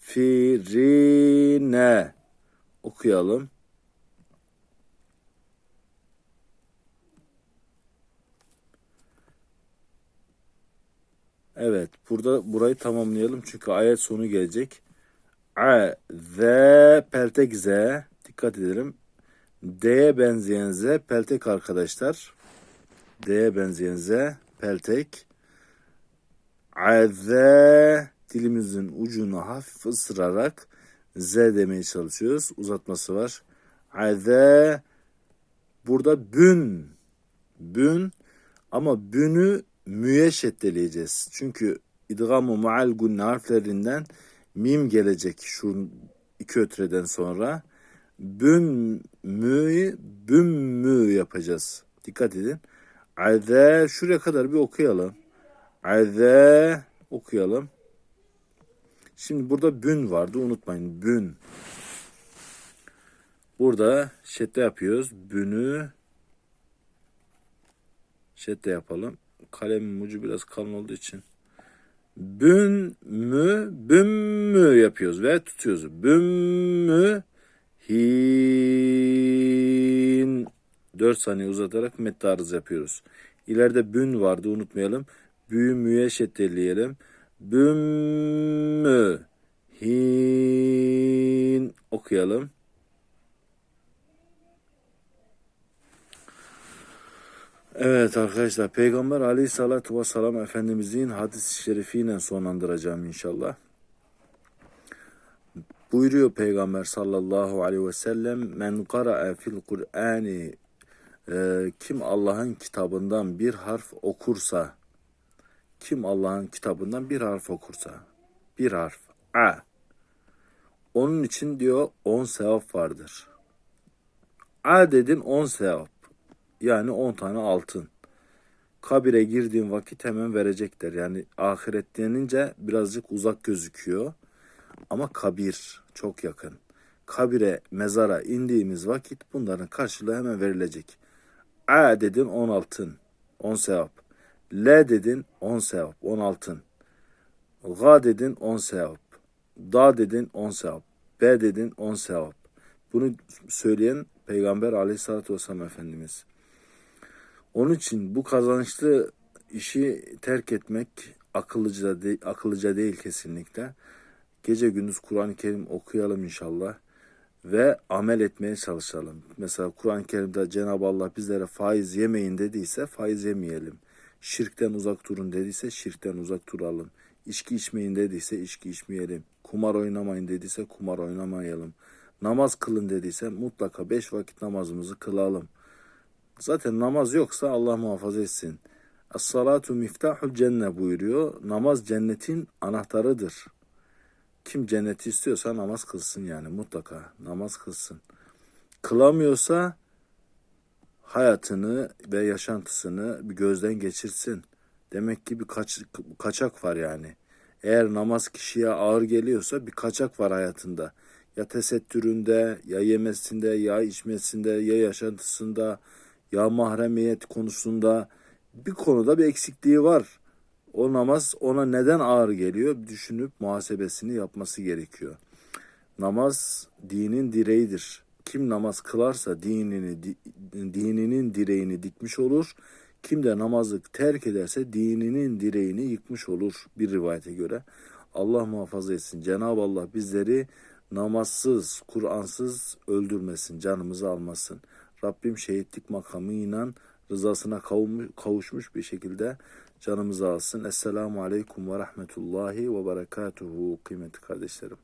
Firine okuyalım. Evet, burada burayı tamamlayalım çünkü ayet sonu gelecek. A, Z, peltek Z. Dikkat edelim. D'ye benzeyen Z, peltek arkadaşlar. D'ye benzeyen Z, peltek. A, Z, dilimizin ucunu hafif ısırarak Z demeye çalışıyoruz. Uzatması var. A, Z, burada bün. Bün ama bünü müye şeddeleyeceğiz. Çünkü idgamı maal gunne harflerinden mim gelecek şu iki ötreden sonra. Bün mü bün mü yapacağız. Dikkat edin. Aze şuraya kadar bir okuyalım. Aze okuyalım. Şimdi burada bün vardı unutmayın. Bün. Burada şedde yapıyoruz. Bünü şedde yapalım. Kalemin ucu biraz kalın olduğu için. Bün mü büm mü yapıyoruz ve tutuyoruz. Büm mü hin 4 saniye uzatarak metni arız yapıyoruz. İleride bün vardı unutmayalım. Bü müye şeddeleyelim. Büm mü hin okuyalım. Evet arkadaşlar Peygamber aleyhissalatu vesselam Efendimizin hadis-i şerifiyle sonlandıracağım inşallah. Buyuruyor Peygamber sallallahu aleyhi ve sellem men kara'a fil Kur'ani e, kim Allah'ın kitabından bir harf okursa kim Allah'ın kitabından bir harf okursa bir harf a onun için diyor 10 sevap vardır. A dedin 10 sevap. Yani 10 tane altın. Kabire girdiğin vakit hemen verecekler. Yani ahiret denince birazcık uzak gözüküyor. Ama kabir çok yakın. Kabire, mezara indiğimiz vakit bunların karşılığı hemen verilecek. A dedin 10 altın, 10 sevap. L dedin 10 sevap, 10 altın. Ga dedin 10 sevap. Da dedin 10 sevap. B dedin 10 sevap. Bunu söyleyen Peygamber aleyhissalatü vesselam Efendimiz. Onun için bu kazançlı işi terk etmek akıllıca, de, akıllıca değil kesinlikle. Gece gündüz Kur'an-ı Kerim okuyalım inşallah ve amel etmeye çalışalım. Mesela Kur'an-ı Kerim'de Cenab-ı Allah bizlere faiz yemeyin dediyse faiz yemeyelim. Şirkten uzak durun dediyse şirkten uzak duralım. İçki içmeyin dediyse içki içmeyelim. Kumar oynamayın dediyse kumar oynamayalım. Namaz kılın dediyse mutlaka beş vakit namazımızı kılalım. Zaten namaz yoksa Allah muhafaza etsin. Es-salatu miftahul cennet buyuruyor. Namaz cennetin anahtarıdır. Kim cenneti istiyorsa namaz kılsın yani mutlaka namaz kılsın. Kılamıyorsa hayatını ve yaşantısını bir gözden geçirsin. Demek ki bir kaç, kaçak var yani. Eğer namaz kişiye ağır geliyorsa bir kaçak var hayatında. Ya tesettüründe, ya yemesinde, ya içmesinde, ya yaşantısında, ya mahremiyet konusunda bir konuda bir eksikliği var. O namaz ona neden ağır geliyor düşünüp muhasebesini yapması gerekiyor. Namaz dinin direğidir. Kim namaz kılarsa dinini dininin direğini dikmiş olur. Kim de namazı terk ederse dininin direğini yıkmış olur bir rivayete göre. Allah muhafaza etsin. Cenab-ı Allah bizleri namazsız, Kur'ansız öldürmesin, canımızı almasın. Rabbim şehitlik makamıyla rızasına kavuşmuş bir şekilde canımızı alsın. Esselamu Aleyküm ve Rahmetullahi ve Berekatuhu kıymetli kardeşlerim.